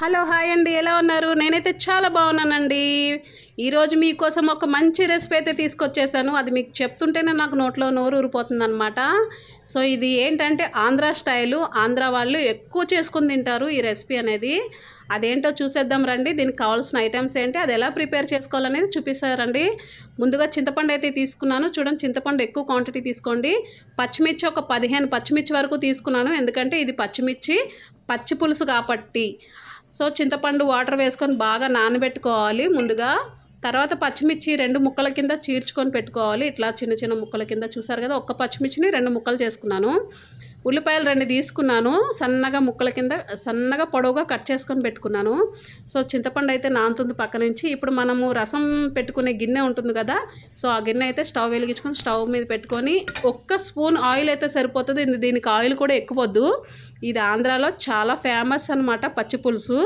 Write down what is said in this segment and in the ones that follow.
Hello hi అండి. ఎలా ఉన్నారు? నేనైతే చాలా బాగున్నానండి. ఈరోజు మీకోసం ఒక మంచి రెసిపీ అయితే తీసుకొచ్చేసాను. అది మీకు చెప్తుంటేనే నాకు నోట్లో నోరు ఊరిపోతుంది అనమాట సో ఇది ఏంటంటే ఆంధ్ర స్టైలు. ఆంధ్ర వాళ్ళు ఎక్కువ చేసుకుని తింటారు ఈ రెసిపీ అనేది. అదేంటో చూసేద్దాం రండి. దీనికి కావాల్సిన ఐటమ్స్ ఏంటి అది ఎలా ప్రిపేర్ చేసుకోవాలనేది చూపిస్తారండి. ముందుగా చింతపండు అయితే తీసుకున్నాను. చూడండి చింతపండు ఎక్కువ క్వాంటిటీ తీసుకోండి. పచ్చిమిర్చి ఒక పదిహేను పచ్చిమిర్చి వరకు తీసుకున్నాను. ఎందుకంటే ఇది పచ్చిమిర్చి పచ్చి పులుసు కాబట్టి. సో చింతపండు వాటర్ వేసుకొని బాగా నానబెట్టుకోవాలి ముందుగా. తర్వాత పచ్చిమిర్చి రెండు ముక్కల కింద చీర్చుకొని పెట్టుకోవాలి. ఇట్లా చిన్న చిన్న ముక్కల కింద చూసారు కదా ఒక్క పచ్చిమిర్చిని రెండు ముక్కలు చేసుకున్నాను. ఉల్లిపాయలు రెండు తీసుకున్నాను. సన్నగా ముక్కల కింద సన్నగా పొడవుగా కట్ చేసుకొని పెట్టుకున్నాను. సో చింతపండు అయితే నానుతుంది పక్క నుంచి. ఇప్పుడు మనము రసం పెట్టుకునే గిన్నె ఉంటుంది కదా సో ఆ గిన్నె అయితే స్టవ్ వెలిగించుకొని స్టవ్ మీద పెట్టుకొని ఒక్క స్పూన్ ఆయిల్ అయితే సరిపోతుంది. దీనికి ఆయిల్ కూడా ఎక్కువద్దు ఇది ఆంధ్రాలో చాలా ఫేమస్ అనమాట పచ్చిపులుసు పచ్చిపులుసు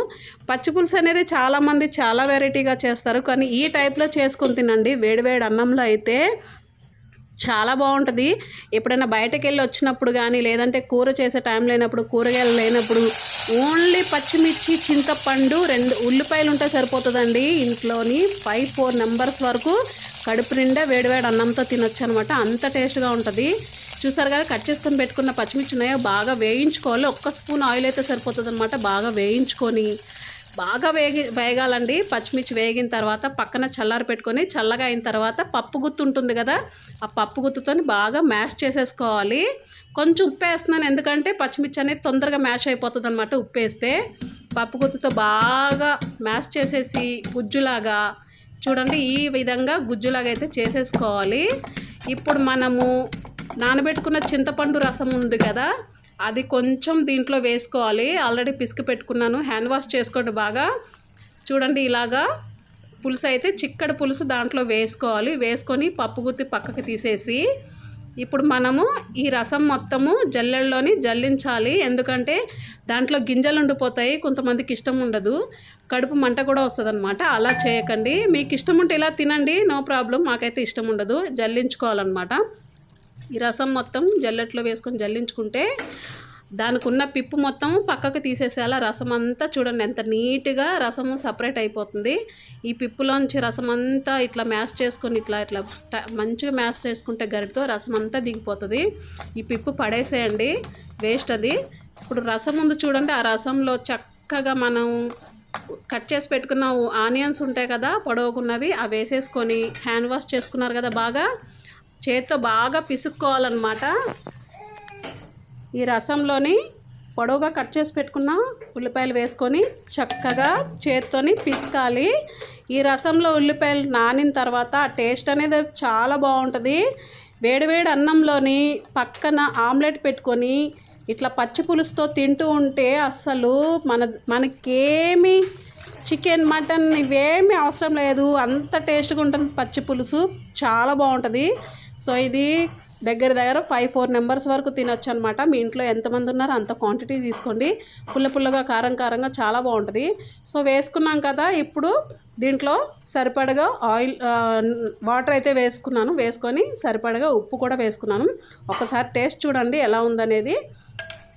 పచ్చి పులుసు అనేది చాలామంది చాలా వెరైటీగా చేస్తారు. కానీ ఈ టైప్లో చేసుకొని తినండి. వేడివేడి అన్నంలో అయితే చాలా బాగుంటుంది. ఎప్పుడైనా బయటకు వెళ్ళి వచ్చినప్పుడు కానీ లేదంటే కూర చేసే టైం లేనప్పుడు కూరగాయలు లేనప్పుడు ఓన్లీ పచ్చిమిర్చి చింతపండు రెండు ఉల్లిపాయలు ఉంటే సరిపోతుందండి. ఇంట్లోని ఫైవ్ ఫోర్ నెంబర్స్ వరకు కడుపు నిండా వేడివేడి అన్నంతో తినొచ్చు అనమాట అంత టేస్ట్గా ఉంటుంది. చూసారు కదా కట్ చేసుకొని పెట్టుకున్న పచ్చిమిర్చి ఉన్నాయో బాగా వేయించుకోవాలి. ఒక్క స్పూన్ ఆయిల్ అయితే సరిపోతుంది అనమాట బాగా వేయించుకొని బాగా వేగి వేగాలండి. పచ్చిమిర్చి వేగిన తర్వాత పక్కన చల్లారి పెట్టుకొని చల్లగా అయిన తర్వాత పప్పు గుత్తు ఉంటుంది కదా ఆ పప్పు గుత్తుతో బాగా మ్యాష్ చేసేసుకోవాలి. కొంచెం ఉప్పు వేస్తున్నాను ఎందుకంటే పచ్చిమిర్చి అనేది తొందరగా మ్యాష్ అయిపోతుంది అనమాట ఉప్పు వేస్తే పప్పు గుత్తుతో బాగా మ్యాష్ చేసేసి గుజ్జులాగా చూడండి ఈ విధంగా గుజ్జులాగా అయితే చేసేసుకోవాలి. ఇప్పుడు మనము నానబెట్టుకున్న చింతపండు రసం ఉంది కదా అది కొంచెం దీంట్లో వేసుకోవాలి. ఆల్రెడీ పిసికి పెట్టుకున్నాను. హ్యాండ్ వాష్ చేసుకోండి బాగా. చూడండి ఇలాగా పులుసు అయితే చిక్కడి పులుసు దాంట్లో వేసుకోవాలి. వేసుకొని పప్పు గుత్తి పక్కకి తీసేసి ఇప్పుడు మనము ఈ రసం మొత్తము జల్లెల్లోని జల్లించాలి. ఎందుకంటే దాంట్లో గింజలు ఉండిపోతాయి. కొంతమందికి ఇష్టం ఉండదు. కడుపు మంట కూడా వస్తుంది అలా చేయకండి. మీకు ఇష్టం ఉంటే ఇలా తినండి. No problem. మాకైతే ఇష్టం ఉండదు. జల్లించుకోవాలన్నమాట. ఈ రసం మొత్తం జల్లెట్లో వేసుకొని జల్లించుకుంటే దానికి ఉన్న పిప్పు మొత్తం పక్కకు తీసేసేలా రసం అంతా చూడండి ఎంత నీట్గా రసము సపరేట్ అయిపోతుంది. ఈ పిప్పులోంచి రసం అంతా ఇట్లా మ్యాష్ చేసుకొని ఇట్లా ఇట్లా ట- మంచిగా మ్యాష్ చేసుకుంటే గరిటితో రసం అంతా దిగిపోతుంది. ఈ పిప్పు పడేసేయండి వేస్ట్ అది. ఇప్పుడు రసం ముందు చూడండి ఆ రసంలో చక్కగా మనం కట్ చేసి పెట్టుకున్న ఆనియన్స్ ఉంటాయి కదా పొడవుకున్నవి అవి వేసేసుకొని హ్యాండ్ వాష్ చేసుకున్నారు కదా బాగా. చేత్తో బాగా పిసుక్కోవాలన్నమాట. ఈ రసంలోని పొడవుగా కట్ చేసి పెట్టుకున్న ఉల్లిపాయలు వేసుకొని చక్కగా చేత్తోని పిసకాలి. ఈ రసంలో ఉల్లిపాయలు నానిన తర్వాత ఆ టేస్ట్ అనేది చాలా బాగుంటుంది. వేడివేడి అన్నంలోని పక్కన ఆమ్లెట్ పెట్టుకొని ఇట్లా పచ్చి పులుసుతో తింటూ ఉంటే అస్సలు మన మనకేమి చికెన్ మటన్ ఇవేమీ అవసరం లేదు. అంత టేస్ట్గా ఉంటుంది పచ్చి పులుసు. చాలా బాగుంటుంది. సో ఇది దగ్గర దగ్గర ఫైవ్ ఫోర్ నెంబర్స్ వరకు తినొచ్చు అనమాట మీ ఇంట్లో ఎంతమంది ఉన్నారో అంత క్వాంటిటీ తీసుకోండి. పుల్ల పుల్లగా కారం కారంగా చాలా బాగుంటుంది. సో వేసుకున్నాం కదా ఇప్పుడు దీంట్లో సరిపడగా ఆయిల్ వాటర్ అయితే వేసుకున్నాను. వేసుకొని సరిపడగా ఉప్పు కూడా వేసుకున్నాను. ఒకసారి టేస్ట్ చూడండి ఎలా ఉందనేది.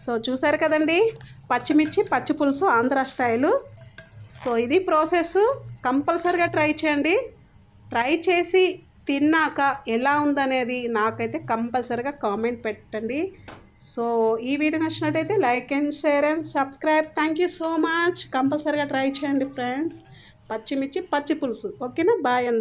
సో చూసారు కదండి పచ్చిమిర్చి పచ్చి పులుసు ఆంధ్ర స్టైలు సో ఇది ప్రాసెస్ కంపల్సరిగా ట్రై చేయండి. ట్రై చేసి తిన్నాక ఎలా ఉందనేది నాకైతే కంపల్సరిగా కామెంట్ పెట్టండి. సో ఈ వీడియో నచ్చినట్టయితే like and share and subscribe. Thank you so much కంపల్సరిగా ట్రై చేయండి ఫ్రెండ్స్. పచ్చిమిర్చి పచ్చి పులుసు. ఓకేనా? బాయ్